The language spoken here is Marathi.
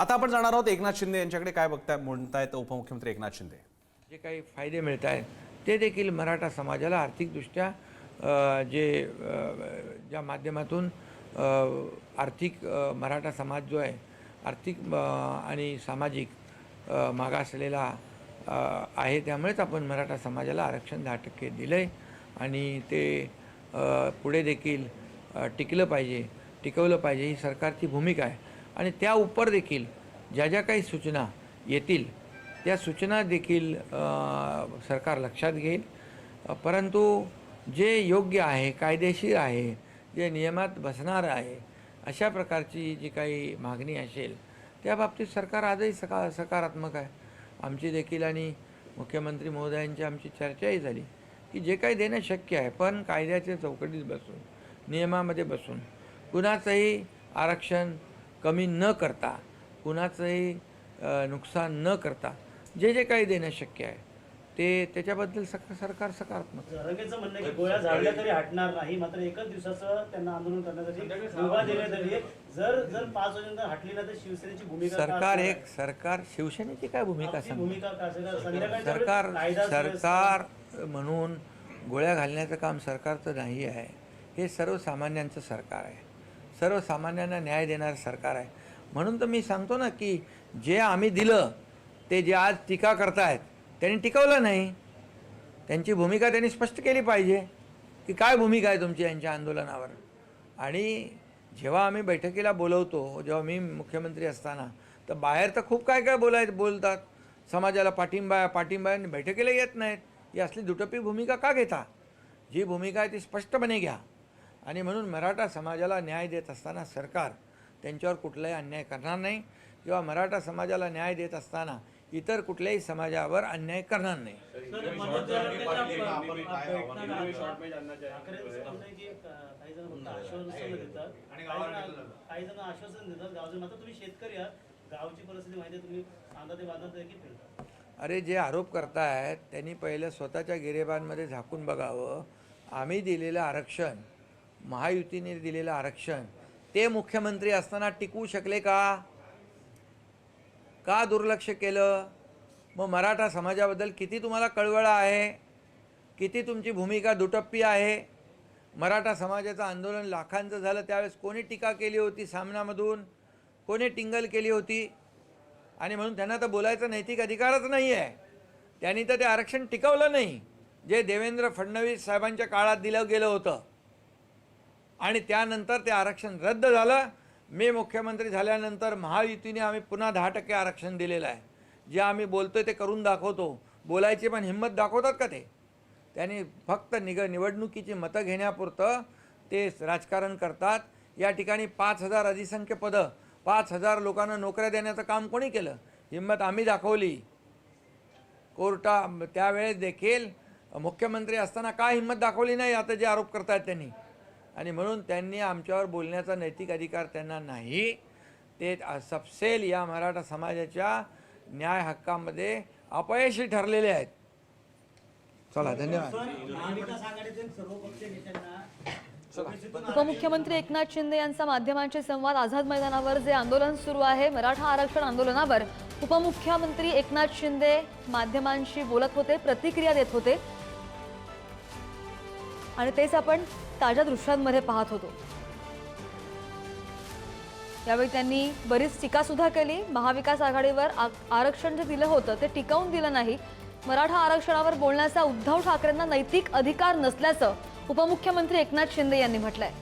आता आपण जाणार आहोत एकनाथ शिंदे यांच्याकडे. काय बघताय म्हणतायत उपमुख्यमंत्री एकनाथ शिंदे. जे काही फायदे मिळत आहेत ते देखील मराठा समाजाला आर्थिकदृष्ट्या जे ज्या माध्यमातून आर्थिक मराठा समाज जो आहे आर्थिक आणि सामाजिक मागासलेला आहे त्यामुळेच आपण मराठा समाजाला आरक्षण दहा टक्के दिलं आहे आणि ते पुढे देखील टिकलं पाहिजे टिकवलं पाहिजे. ही सरकारची भूमिका आहे. आणि त्या उपर देखील ज्या ज्या काही सूचना येतील त्या सूचना देखील सरकार लक्षात घेईल. परंतु जे योग्य आहे कायदेशीर आहे जे नियमात बसणार आहे अशा प्रकारची जी काही मागणी असेल त्या बाबतीत सरकार आजही सका सकारात्मक आहे. आमची देखील आणि मुख्यमंत्री महोदयांची आमची चर्चाही झाली की जे काही देणं शक्य आहे पण कायद्याच्या चौकटीत बसून नियमामध्ये बसून कुणाचंही आरक्षण कमी न करता कुणाचंही नुकसान न करता जे जे काही देणं शक्य आहे ते त्याच्याबद्दल सक सरकार सकारात्मक. आहे. रंगेचं म्हणणं आहे की गोळ्या झाडल्या तरी हटणार नाही मात्र एकच दिवसाचं त्यांना आंदोलन करण्यासाठी मुभा देण्यात आली आहे. जर जर पाच वाजेनंतर हटली ना तर शिवसेनेची भूमिका काय सरकार एक? सरकार शिवसेनेची काय भूमिका सांगते? सरकार सरकार म्हणून गोळ्या घालण्याचं काम सरकारचं नाही आहे. हे सर्वसामान्यांचं सरकार आहे. सर्वसामान्यांना न्याय देणारं सरकार आहे. म्हणून तर मी सांगतो ना की जे आम्ही दिलं ते जे आज टीका करतायत त्यांनी टिकवलं नाही. त्यांची भूमिका त्यांनी स्पष्ट केली पाहिजे की काय भूमिका आहे तुमची यांच्या आंदोलनावर? आणि जेव्हा आम्ही बैठकीला बोलवतो जेव्हा मी मुख्यमंत्री असताना तर बाहेर तर खूप काय काय बोलाय बोलतात. समाजाला पाठिंबा पाठिंबा आणि बैठकीला येत नाहीत. ही असली दुटप्पी भूमिका का घेता? जी भूमिका आहे ती स्पष्टपणे घ्या. आणि म्हणून मराठा समाजाला न्याय देत असताना सरकार त्यांच्यावर कुठलाही अन्याय करणार नाही किंवा मराठा समाजाला न्याय देत असताना इतर कुठल्याही समाजावर अन्याय करणार नाही. अरे जे आरोप करतायत त्यांनी पहिलं स्वतःच्या गिरेबांमध्ये झाकून बघावं. आम्ही दिलेलं आरक्षण महायुतीने दिलेलं आरक्षण ते मुख्यमंत्री असताना टिकवू शकले का? का दुर्लक्ष केलं? मग मराठा समाजाबद्दल किती तुम्हाला कळवळ आहे? किती तुमची भूमिका दुटप्पी आहे? मराठा समाजाचं आंदोलन लाखांचं झालं त्यावेळेस कोणी टीका केली होती सामनामधून? कोणी टिंगल केली होती? आणि म्हणून त्यांना तर बोलायचा नैतिक अधिकारच नाही आहे त्यांनी तर ते आरक्षण टिकवलं नाही जे देवेंद्र फडणवीस साहेबांच्या काळात दिलं गेलं होतं. आणि त्यानंतर ते आरक्षण रद्द झालं. मी मुख्यमंत्री झाल्यानंतर महायुतीने आम्ही पुन्हा दहा टक्के आरक्षण दिलेलं आहे. जे आम्ही बोलतोय ते करून दाखवतो. बोलायची पण हिंमत दाखवतात का ते? त्यांनी फक्त निग निवडणुकीची मतं घेण्यापुरतं ते राजकारण करतात. या ठिकाणी पाच हजार अधिसंख्य पदं पाच हजार लोकांना नोकऱ्या देण्याचं काम कोणी केलं? हिंमत आम्ही दाखवली. कोर्टा त्यावेळेस देखील मुख्यमंत्री असताना काय हिंमत दाखवली नाही? आता जे आरोप करतायत त्यांनी. आणि म्हणून त्यांनी आमच्यावर बोलण्याचा नैतिक अधिकार त्यांना नाही ते सपसेल या मराठा समाजाच्या न्याय हक्कामध्ये अपयशी ठरलेले आहेत. चला धन्यवाद. उपमुख्यमंत्री एकनाथ शिंदे यांचा माध्यमांशी संवाद आझाद मैदानावर जे आंदोलन सुरू आहे मराठा आरक्षण आंदोलनावर उपमुख्यमंत्री एकनाथ शिंदे माध्यमांशी बोलत होते प्रतिक्रिया देत होते. आणि तेच आपण ताज्या दृश्यांमध्ये पाहत होतो. यावेळी त्यांनी बरीच टीकासुद्धा केली. महाविकास आघाडीवर आ- आरक्षण जे दिलं होतं ते टिकवून दिलं नाही. मराठा आरक्षणावर बोलण्याचा उद्धव ठाकरेंना नैतिक अधिकार नसल्याचं उपमुख्यमंत्री एकनाथ शिंदे यांनी म्हटलंय.